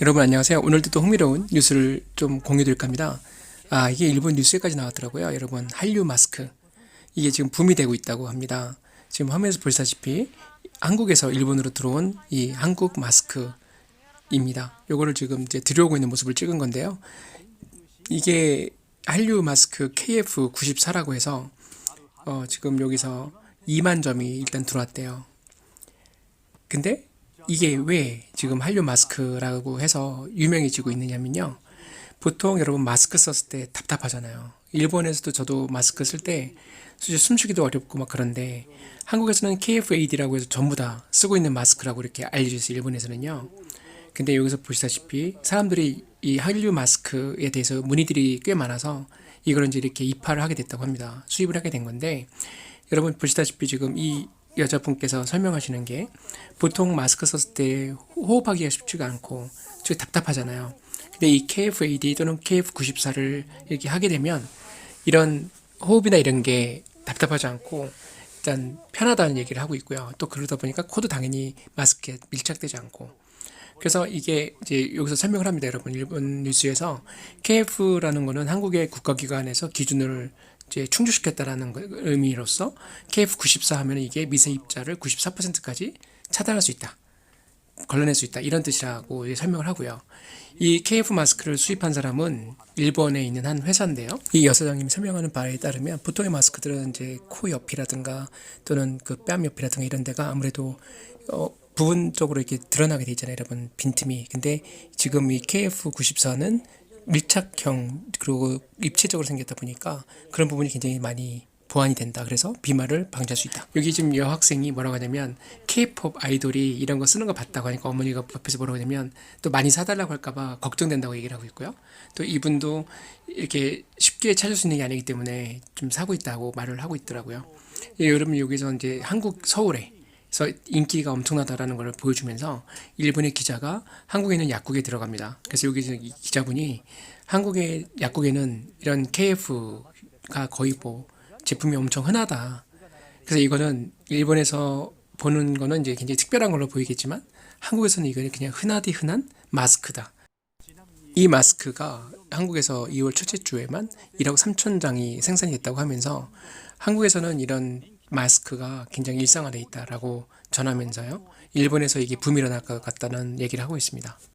여러분 안녕하세요. 오늘도 또 흥미로운 뉴스를 좀 공유드릴까 합니다. 아, 이게 일본 뉴스에까지 나왔더라고요. 여러분, 한류 마스크. 이게 지금 붐이 되고 있다고 합니다. 지금 화면에서 보시다시피 한국에서 일본으로 들어온 이 한국 마스크입니다. 요거를 지금 이제 들여오고 있는 모습을 찍은 건데요. 이게 한류 마스크 KF94라고 해서 어, 지금 여기서 2만 점이 일단 들어왔대요. 근데 이게 왜 지금 한류 마스크라고 해서 유명해지고 있느냐면요. 보통 여러분 마스크 썼을 때 답답하잖아요. 일본에서도 저도 마스크 쓸 때 사실 숨쉬기도 어렵고 막 그런데 한국에서는 KF-AD라고 해서 전부 다 쓰고 있는 마스크라고 이렇게 알려져 있어요. 일본에서는요. 근데 여기서 보시다시피 사람들이 이 한류 마스크에 대해서 문의들이 꽤 많아서 이걸 이제 이렇게 입하를 하게 됐다고 합니다. 수입을 하게 된 건데 여러분 보시다시피 지금 이 여자분께서 설명하시는 게 보통 마스크 썼을 때 호흡하기가 쉽지가 않고 좀 답답하잖아요. 근데 이 KF-AD 또는 KF94를 이렇게 하게 되면 이런 호흡이나 이런 게 답답하지 않고 일단 편하다는 얘기를 하고 있고요. 또 그러다 보니까 코도 당연히 마스크에 밀착되지 않고 그래서 이게 이제 여기서 설명을 합니다, 여러분. 일본 뉴스에서 KF라는 거는 한국의 국가기관에서 기준을 이제 충족시켰다라는 거- 의미로서 KF94 하면 이게 미세 입자를 94%까지 차단할 수 있다. 걸러낼 수 있다. 이런 뜻이라고 설명을 하고요. 이 KF 마스크를 수입한 사람은 일본에 있는 한 회사인데요. 이 여사장님이 설명하는 바에 따르면 보통의 마스크들은 이제 코 옆이라든가 또는 그 뺨 옆이라든가 이런 데가 아무래도 어, 부분적으로 이렇게 드러나게 돼 있잖아요, 여러분 빈틈이. 근데 지금 이 KF94는 밀착형 그리고 입체적으로 생겼다 보니까 그런 부분이 굉장히 많이 보완이 된다. 그래서 비말을 방지할 수 있다. 여기 지금 여학생이 뭐라고 하냐면 K-pop 아이돌이 이런 거 쓰는 거 봤다고 하니까 어머니가 옆에서 뭐라고 하냐면 또 많이 사달라고 할까봐 걱정된다고 얘기를 하고 있고요. 또 이분도 이렇게 쉽게 찾을 수 있는 게 아니기 때문에 좀 사고 있다고 말을 하고 있더라고요. 예, 여러분 여기서 이제 한국 서울에 서 인기가 엄청나다라는 걸 보여주면서 일본의 기자가 한국에 있는 약국에 들어갑니다. 그래서 여기 이 기자분이 한국의 약국에는 이런 KF가 거의 뭐 제품이 엄청 흔하다. 그래서 이거는 일본에서 보는 거는 이제 굉장히 특별한 걸로 보이겠지만 한국에서는 이거는 그냥 흔하디 흔한 마스크다. 이 마스크가 한국에서 2월 첫째 주에만 1억 3천 장이 생산이 됐다고 하면서 한국에서는 이런 마스크가 굉장히 일상화돼 있다라고 전하면서요. 일본에서 이게 붐이 일어날 것 같다는 얘기를 하고 있습니다.